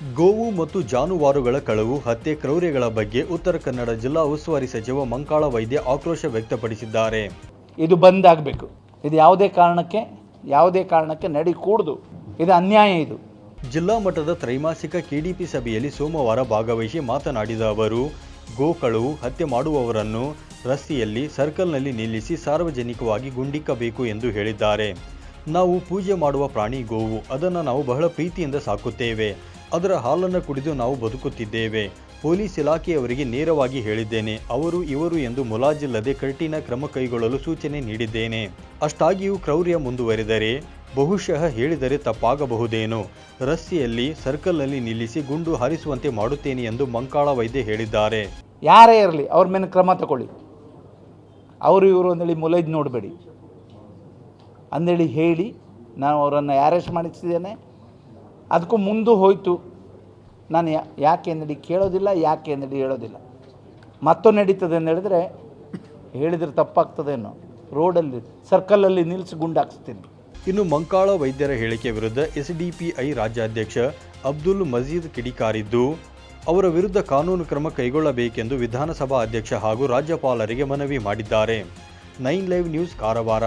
ಗೋವು ಮತ್ತು ಜಾನುವಾರುಗಳ ಕಳವು ಹತ್ಯೆ ಕ್ರೌರ್ಯಗಳ ಬಗ್ಗೆ ಉತ್ತರ ಕನ್ನಡ ಜಿಲ್ಲಾ ಉಸ್ತುವಾರಿ ಸಚಿವ ಮಂಕಾಳ ವೈದ್ಯ ಆಕ್ರೋಶ ವ್ಯಕ್ತಪಡಿಸಿದ್ದಾರೆ. ಇದು ಬಂದ್ ಆಗಬೇಕು ಇದು ಯಾವುದೇ ಕಾರಣಕ್ಕೆ ಯಾವುದೇ ಕಾರಣಕ್ಕೆ ನಡಿ ಕೂಡ್ದು ಇದು ಅನ್ಯಾಯ ಇದು. ಜಿಲ್ಲಾ ಮಟ್ಟದ ತ್ರೈಮಾಸಿಕ ಕೆಡಿಪಿ ಸಭೆಯಲ್ಲಿ ಸೋಮವಾರ ಭಾಗವಹಿಸಿ ಮಾತನಾಡಿದ ಅವರು ಗೋ ಕಳವು ಹತ್ಯೆ ಮಾಡುವವರನ್ನು ರಸ್ತೆಯಲ್ಲಿ ಸರ್ಕಲ್ನಲ್ಲಿ ನಿಲ್ಲಿಸಿ ಸಾರ್ವಜನಿಕವಾಗಿ ಗುಂಡಿಕ್ಕಬೇಕು ಎಂದು ಹೇಳಿದ್ದಾರೆ. ನಾವು ಪೂಜೆ ಮಾಡುವ ಪ್ರಾಣಿ ಗೋವು ಅದನ್ನು ನಾವು ಬಹಳ ಪ್ರೀತಿಯಿಂದ ಸಾಕುತ್ತೇವೆ. ಅದರ ಹಾಲನ್ನು ಕುಡಿದು ನಾವು ಬದುಕುತ್ತಿದ್ದೇವೆ. ಪೊಲೀಸ್ ಇಲಾಖೆಯವರಿಗೆ ನೇರವಾಗಿ ಹೇಳಿದ್ದೇನೆ. ಅವರು ಇವರು ಎಂದು ಮುಲಾಜಿಲ್ಲದೆ ಕಠಿಣ ಕ್ರಮ ಕೈಗೊಳ್ಳಲು ಸೂಚನೆ ನೀಡಿದ್ದೇನೆ. ಅಷ್ಟಾಗಿಯೂ ಕ್ರೌರ್ಯ ಮುಂದುವರೆದರೆ, ಬಹುಶಃ ಹೇಳಿದರೆ ತಪ್ಪಾಗಬಹುದೇನೋ. ರಸ್ತೆಯಲ್ಲಿ, ಸರ್ಕಲ್ನಲ್ಲಿ ನಿಲ್ಲಿಸಿ ಗುಂಡು ಹಾರಿಸುವಂತೆ ಮಾಡುತ್ತೇನೆ ಎಂದು ಮಂಕಾಳ ವೈದ್ಯ ಹೇಳಿದ್ದಾರೆ. ಯಾರೇ ಇರಲಿ, ಅವ್ರ ಮೇಲೆ ಕ್ರಮ ತಗೊಳ್ಳಿ. ಅವರು ಇವರು ಅಂದೇಳಿ ಮುಲೈಜ್ ನೋಡಬೇಡಿ. ಅಂದೇಳಿ ಹೇಳಿ, ನಾನು ಅವರನ್ನು ಅರೆಸ್ಟ್ ಮಾಡಿಸಿದ್ದೇನೆ. ಅದಕ್ಕೂ ಮುಂದೆ ಹೋಯಿತು. ನಾನು ಯಾಕೆ ನಡಿ ಕೇಳೋದಿಲ್ಲ, ಯಾಕೆ ನಡಿ ಹೇಳೋದಿಲ್ಲ. ಮತ್ತೊಂದು ನಡೀತದೆ ಅಂತ ಹೇಳಿದ್ರೆ ಹೇಳಿದ್ರೆ ತಪ್ಪಾಗ್ತದೇನೋ ರೋಡಲ್ಲಿ ಸರ್ಕಲಲ್ಲಿ ನಿಲ್ಲಿಸಿ ಗುಂಡಾಕ್ಸ್ತೀನಿ ಇನ್ನು ಮಂಕಾಳ ವೈದ್ಯರ ಹೇಳಿಕೆ ವಿರುದ್ಧ ಎಸ್ ಡಿ ಪಿ ಐ ರಾಜ್ಯಾಧ್ಯಕ್ಷ ಅಬ್ದುಲ್ ಮಜೀದ್ ಕಿಡಿಕಾರಿದ್ದು ಅವರ ವಿರುದ್ಧ ಕಾನೂನು ಕ್ರಮ ಕೈಗೊಳ್ಳಬೇಕೆಂದು ವಿಧಾನಸಭಾ ಅಧ್ಯಕ್ಷ ಹಾಗೂ ರಾಜ್ಯಪಾಲರಿಗೆ ಮನವಿ ಮಾಡಿದ್ದಾರೆ. Nine live news Karwar.